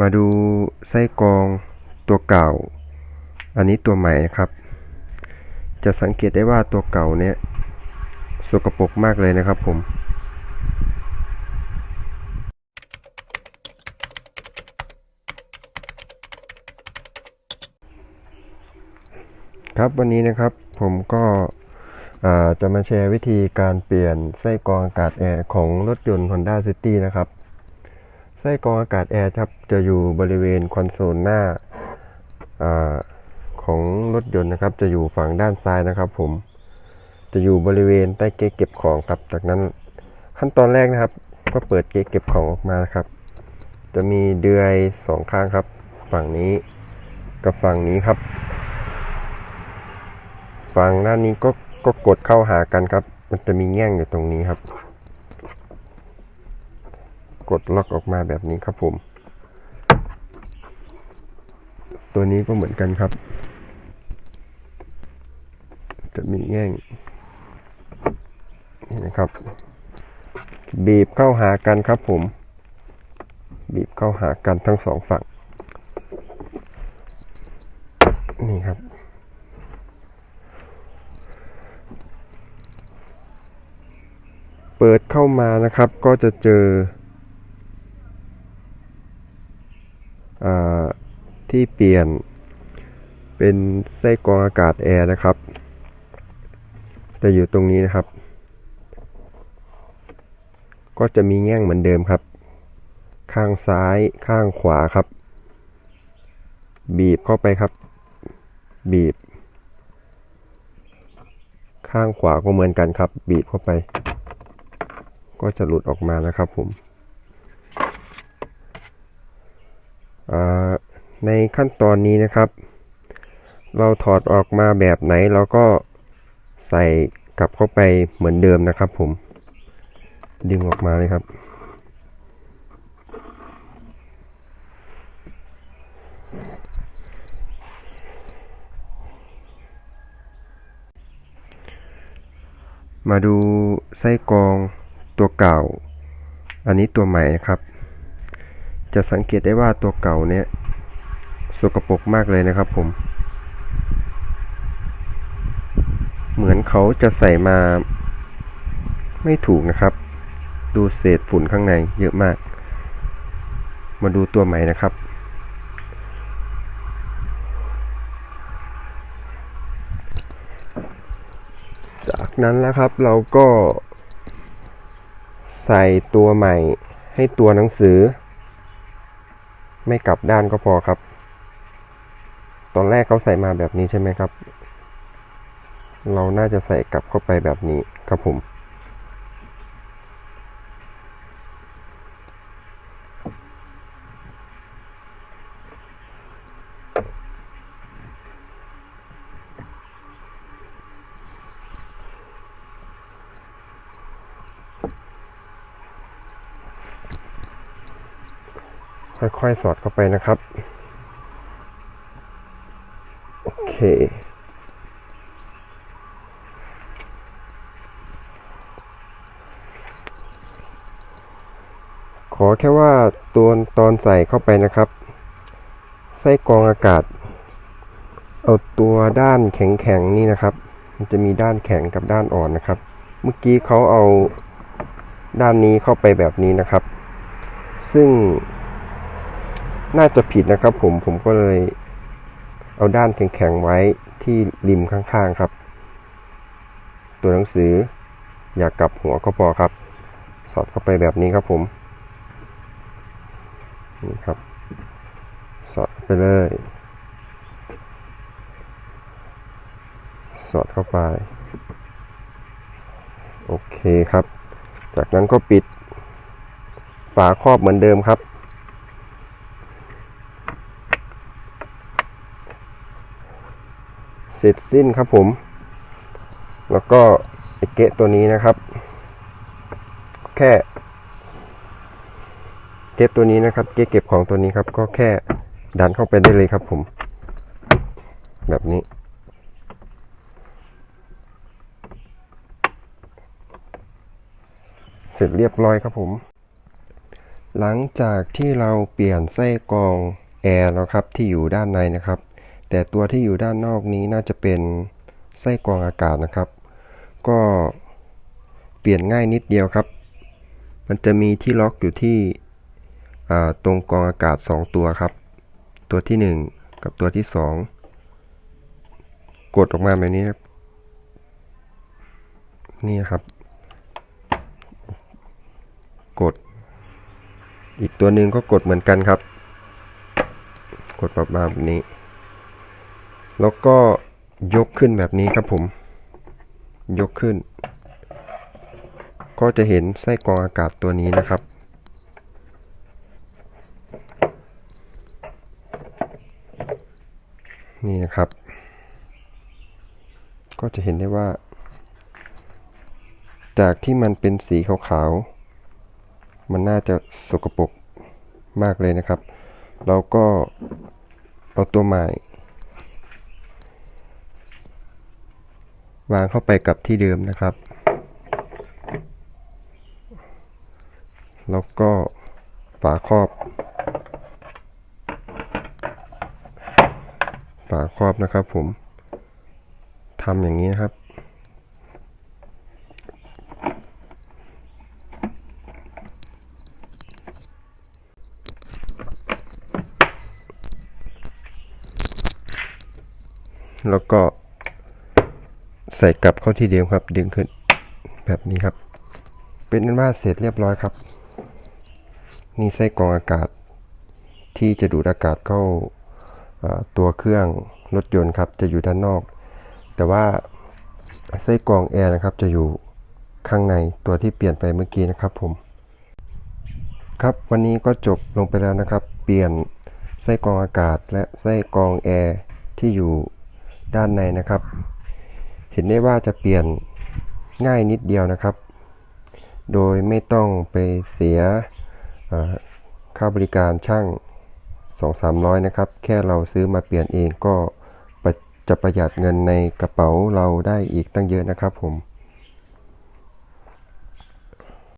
มาดูไส้กรองตัวเก่า อันนี้ตัวใหม่นะครับ จะสังเกตได้ว่าตัวเก่าเนี่ยสกปรกมากเลยนะครับผมครับวันนี้นะครับผมก็จะมาแชร์วิธีการเปลี่ยนไส้กรองอากาศแอร์ของรถยนต์ Honda City นะครับ ไส้กรองอากาศแอร์ครับจะอยู่บริเวณคอนโซลหน้าอของรถยนต์นะครับ จะอยู่ฝั่งด้านซ้ายนะครับ ผมจะอยู่บริเวณใต้เก๊เก็บของครับ จากนั้นขั้นตอนแรกนะครับ ก็เปิดเก๊เก็บของออกมานะครับ จะมีเดือยสองข้างครับ ฝั่งนี้กับฝั่งนี้ครับ ฝั่งด้านนี้ก็ก็กดเข้าหากันครับ มันจะมีแง่งอยู่ตรงนี้ครับ กดล็อกออกมาแบบนี้ครับผม ตัวนี้ก็เหมือนกันครับ จะมีแง่งนี่นะครับ บีบเข้าหากันครับผม บีบเข้าหากันทั้งสองฝั่ง นี่ครับเปิดเข้ามานะครับก็จะเจออา ที่เปลี่ยนเป็นไส้กรองอากาศแอร์นะครับ จะอยู่ตรงนี้นะครับ ก็จะมีแง่งเหมือนเดิมครับ ข้างซ้ายข้างขวาครับ บีบเข้าไปครับ บีบ ข้างขวาก็เหมือนกันครับ บีบเข้าไป ก็จะหลุดออกมานะครับผมอ่า ในขั้นตอนนี้นะครับ เราถอดออกมาแบบไหนเราก็ใส่กลับเข้าไปเหมือนเดิมนะครับผม ดึงออกมาเลยครับ มาดูไส้กรองตัวเก่า อันนี้ตัวใหม่นะครับ จะสังเกตได้ว่าตัวเก่าเนี่ย สกปรกมากเลยนะครับผม เหมือนเขาจะใส่มา ไม่ถูกนะครับ ดูเศษฝุ่นข้างในเยอะมาก มาดูตัวใหม่นะครับจากนั้นแล้วครับเราก็ ใส่ตัวใหม่ให้ตัวหนังสือ ไม่กลับด้านก็พอครับ อนแรกเขาใส่มาแบบนี้ใช่ไหมครับ เราน่าจะใส่กลับเข้าไปแบบนี้ครับผม ค่อยๆสอดเข้าไปนะครับ โอ เคขอแค่ว่าตัวตอนใส่เข้าไปนะครับ ไส้กรองอากาศ เอาตัวด้านแข็งๆนี่นะครับ มันจะมีด้านแข็งกับด้านอ่อนนะครับ เมื่อกี้เขาเอาด้านนี้เข้าไปแบบนี้นะครับ ซึ่งน่าจะผิดนะครับผมผมก็เลย เอาด้านแข็งๆไว้ที่ริมข้างๆครับ ตัวหนังสืออย่ากกลับหัวก็พอครับ สอดเข้าไปแบบนี้ครับผมนี่ครับ สอดไปเลย สอดเข้าไป โอเคครับ จากนั้นก็ปิดฝาครอบเหมือนเดิมครับ เสร็จสิ้นครับผม แล้วก็ไอเกะตัวนี้นะครับ แค่เกะตัวนี้นะครับ เกะเก็บของตัวนี้ครับ ก็แค่ดันเข้าไปได้เลยครับผม แบบนี้เสร็จเรียบร้อยครับผม หลังจากที่เราเปลี่ยนไส้กรองแอร์แล้วครับที่อยู่ด้านในนะครับ แต่ตัวที่อยู่ด้านนอกนี้น่าจะเป็นไส้กรองอากาศนะครับ ก็เปลี่ยนง่ายนิดเดียวครับ มันจะมีที่ล็อกอยู่ที่ตรงกรองอากาศ 2 ตัวครับ ตัวที่ 1 กับตัวที่ 2 กดออกมาแบบนี้ครับนี่ครับ กด อีกตัวหนึ่งก็กดเหมือนกันครับ กดประมาณแบบนี้ แล้วก็ยกขึ้นแบบนี้ครับผม ยกขึ้น ก็จะเห็นไส้กรองอากาศตัวนี้นะครับ นี่นะครับ ก็จะเห็นได้ว่า จากที่มันเป็นสีขาวๆ มันน่าจะสกปรกมากเลยนะครับ เราก็เอาตัวใหม่ วางเข้าไปกับที่เดิมนะครับ แล้วก็ฝาครอบ ฝาครอบนะครับผมทำอย่างนี้นะครับแล้วก็ ใส่กลับเข้าที่เดิมครับ ดึงขึ้นแบบนี้ครับ เป็นนั้นว่าเสร็จเรียบร้อยครับ นี่ไส้กรองอากาศ ที่จะดูดอากาศเข้าาตัวเครื่องรถยนต์ครับจะอยู่ด้านนอก แต่ว่าไส้กรองแอร์นะครับจะอยู่ข้างในตัวที่เปลี่ยนไปเมื่อกี้นะครับผม ครับวันนี้ก็จบลงไปแล้วนะครับ เปลี่ยนไส้กรองอากาศและไส้กรองแอร์ที่อยู่ด้านในนะครับ ห็นได้ว่าจะเปลี่ยนง่ายนิดเดียวนะครับ โดยไม่ต้องไปเสียค่าบริการช่าง 2-300 นะครับ แค่เราซื้อมาเปลี่ยนเองก็จะประหยัดเงินในกระเป๋าเราได้อีกตั้งเยอะนะครับผม